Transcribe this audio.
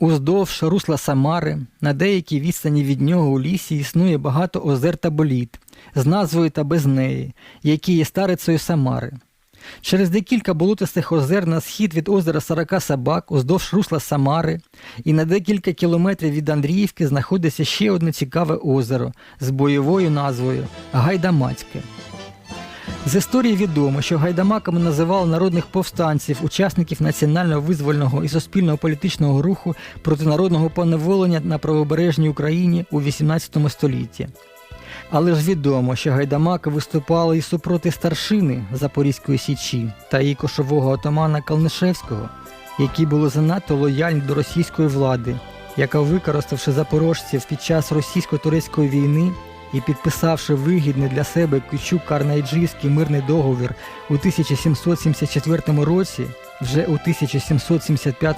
Уздовж русла Самари, на деякій відстані від нього у лісі існує багато озер та боліт, з назвою та без неї, які є старицею Самари. Через декілька болотистих озер на схід від озера Сорока Собак, уздовж русла Самари, і на декілька кілометрів від Андріївки знаходиться ще одне цікаве озеро з бойовою назвою Гайдамацьке. З історії відомо, що гайдамаками називали народних повстанців, учасників національного визвольного і суспільного політичного руху проти народного поневолення на правобережній Україні у XVIII столітті. Але ж відомо, що гайдамаки виступали і супроти старшини Запорізької січі та її кошового отамана Калнишевського, які були занадто лояльні до російської влади, яка, використавши запорожців під час російсько-турецької війни і підписавши вигідний для себе кючук карнайджийський мирний договір у 1774 році, вже у 1775